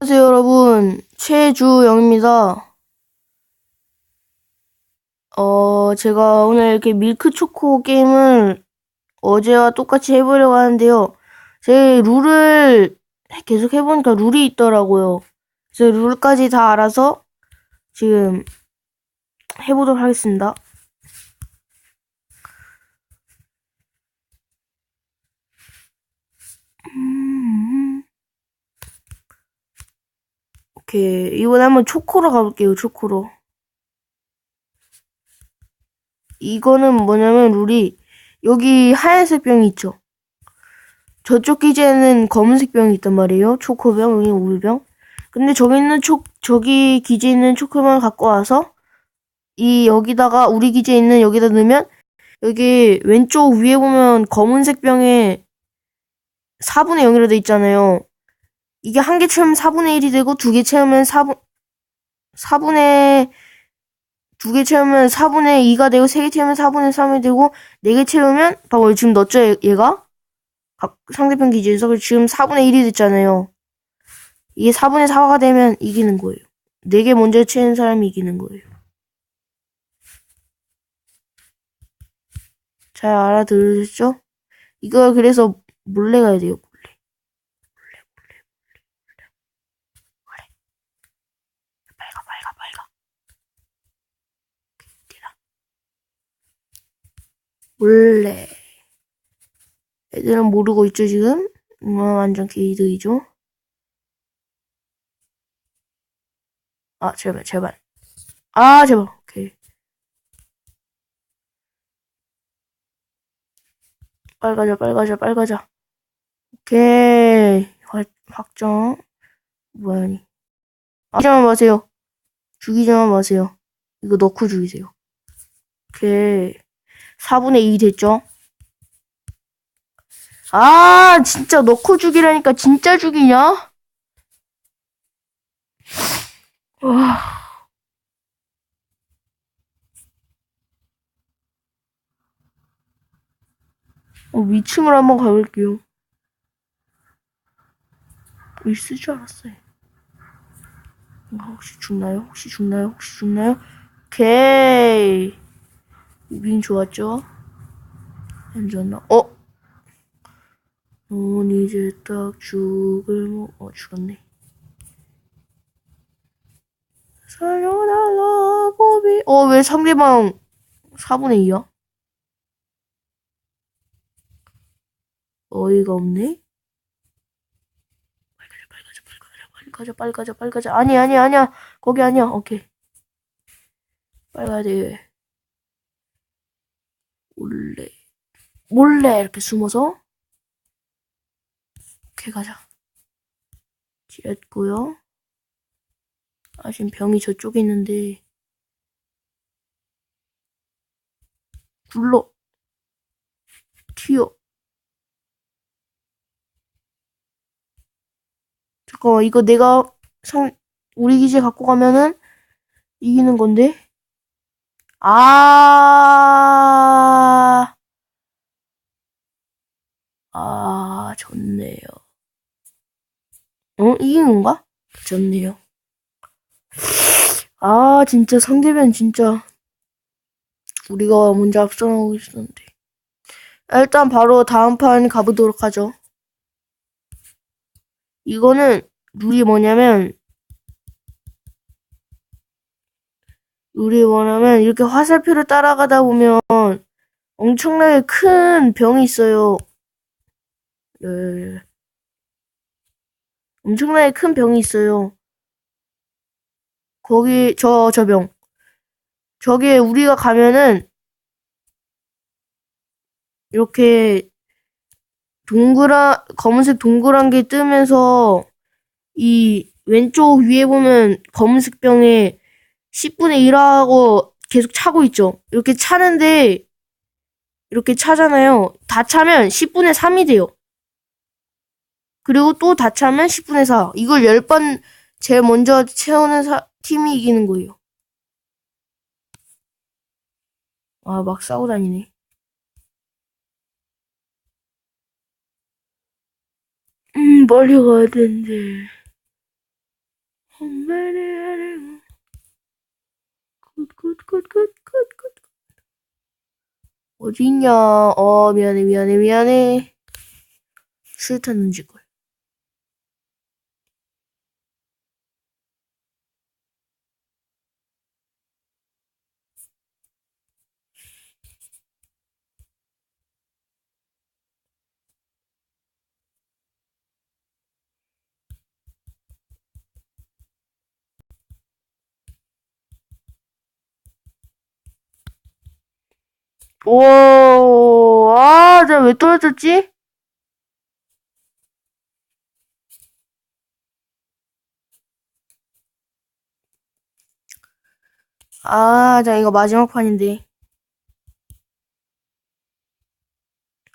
안녕하세요, 여러분. 최주영입니다. 어, 제가 오늘 이렇게 밀크 초코 게임을 어제와 똑같이 해보려고 하는데요. 제 룰을 계속 해보니까 룰이 있더라고요. 그래서 룰까지 다 알아서 지금 해보도록 하겠습니다. 오케이. 이번에 한번 초코로 가볼게요, 초코로. 이거는 뭐냐면, 룰이, 여기 하얀색 병이 있죠? 저쪽 기재에는 검은색 병이 있단 말이에요. 초코병, 여기 우유병. 근데 저기 있는 초, 저기 기재에 있는 초코병을 갖고 와서, 이, 여기다가, 우리 기재에 있는 여기다 넣으면, 여기 왼쪽 위에 보면 검은색 병에 4분의 0이라 돼 있잖아요. 이게 한 개 채우면 4분의 1이 되고 두 개 채우면 4분 4분의 두 개 채우면 4분의 2가 되고 세 개 채우면 4분의 3이 되고 네 개 채우면 봐봐요 지금 넣었죠 얘- 얘가 각 상대편 그래서 지금 4분의 1이 됐잖아요. 이게 4분의 4가 되면 이기는 거예요. 네 개 먼저 채운 사람이 이기는 거예요. 잘 알아들으셨죠? 이걸 그래서 몰래 가야 돼요. 빨가 빨가 빨가 뛰라 몰래. 애들은 모르고 있죠 지금? 음, 완전 개이득이죠? 아 제발 제발. 아 제발. 오케이. 빨가자 빨가자 빨가자. 오케이. 확- 확정. 뭐야 니? 죽이지만 마세요. 죽이지만 마세요. 이거 넣고 죽이세요. 오케이 4분의 2 됐죠 아 진짜 넣고 죽이라니까 진짜 죽이냐 와 어, 위층을 한번 가볼게요. 줄 알았어요. 아, 혹시 죽나요? 혹시 죽나요? 혹시 죽나요? 오케이. 무빙 좋았죠? 안 좋았나? 어? 넌 이제 딱 죽을 모, 어, 죽었네. 살려달라, 고비. 어, 왜 상대방 4분의 2야? 어이가 없네? 빨리 가자, 빨리 가자, 빨리 가자, 빨리 가자. 아니, 아니, 아니야. 거기 아니야. 오케이. 빨리 가야 돼. 몰래. 몰래 이렇게 숨어서. 오케이, 가자. 지렸고요. 아, 지금 병이 저쪽에 있는데. 굴러. 튀어. 잠깐만, 이거 내가 상, 우리 기지 갖고 가면은 이기는 건데? 아, 아, 좋네요. 어? 이긴 건가? 좋네요. 아, 진짜 상대편 진짜 우리가 먼저 앞서나가고 있었는데. 일단 바로 다음 판 가보도록 하죠. 이거는 룰이 뭐냐면 룰이 뭐냐면 이렇게 화살표를 따라가다 보면 엄청나게 큰 병이 있어요. 네. 엄청나게 큰 병이 있어요. 거기 저 저 병. 저기에 우리가 가면은 이렇게 동그란 검은색 동그란 게 뜨면서 이 왼쪽 위에 보면 검은색 병에 10분의 1하고 계속 차고 있죠. 이렇게 차는데 이렇게 차잖아요. 다 차면 10분의 3이 돼요. 그리고 또 다 차면 10분의 4. 이걸 10번 제일 먼저 채우는 사- 팀이 이기는 거예요. 아, 막 싸고 다니네. 음, 빨리 가야 되는데. 엄마를 알아요. 굿굿굿굿굿굿. 어디 있냐? 어, 미안해, 미안해, 미안해. 싫다, 눈치 걸. 오, 아, 내가 왜 떨어졌지? 아, 자, 이거 마지막 판인데.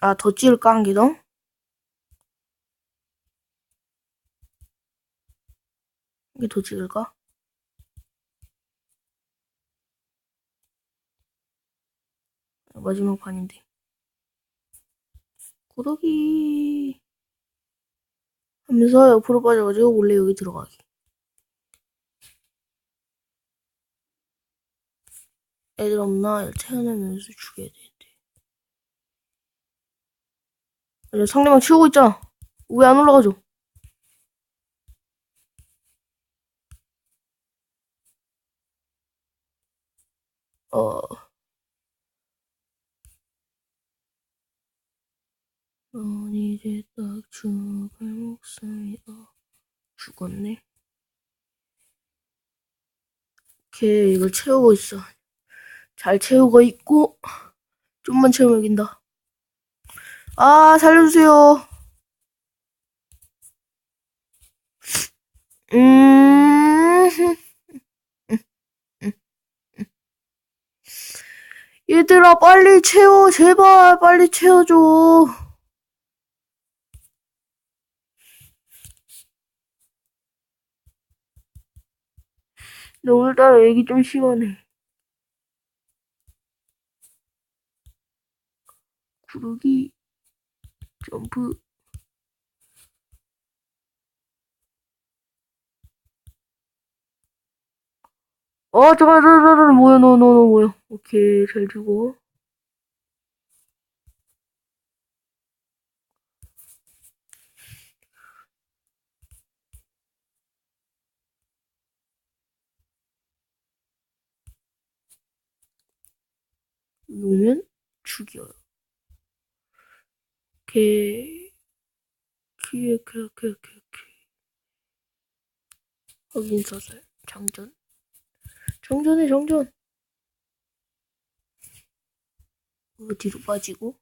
아, 더 찍을까, 한 개 더? 한개더 찍을까? 마지막 판인데. 구더기 하면서 옆으로 빠져가지고 원래 여기 들어가기. 애들 없나? 태어나면서 죽여야 되는데. 아니, 상대방 치우고 있잖아. 왜 안 올라가죠? 어. 넌 이제 딱 죽을 목숨이다. 죽었네. 오케이, 이걸 채우고 있어. 잘 채우고 있고, 좀만 채우면 이긴다. 아, 살려주세요. 음, 얘들아, 빨리 채워. 제발, 빨리 채워줘. 근데 오늘따라 얘기 좀 심하네. 구르기, 점프. 어, 잠깐, 잠깐, 잠깐, 뭐야, 너, 너, 너, 뭐야. 오케이, 잘 주고. 오면 죽여요. 오케이. 오케이, 오케이, 오케이, 오케이, 오케이. 확인 사살. 장전. 장전해, 장전. 어, 뒤로 빠지고.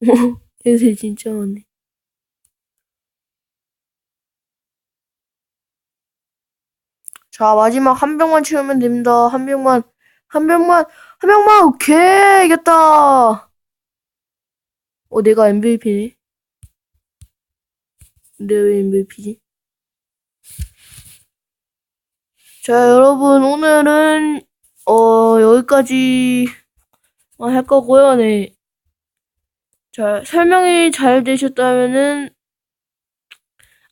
요새 진짜 많네. 자, 마지막 한 병만 채우면 됩니다. 한 병만, 한 병만, 한 병만, 오케이, 이겼다. 어, 내가 MVP네. 내가 왜 MVP지? 자, 여러분, 오늘은, 어, 여기까지 할 거고요, 네. 자, 설명이 잘 되셨다면은,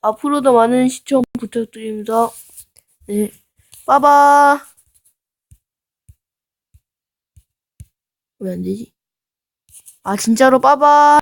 앞으로도 많은 시청 부탁드립니다. 네. 빠바. 왜 안 되지? 아, 진짜로 빠바.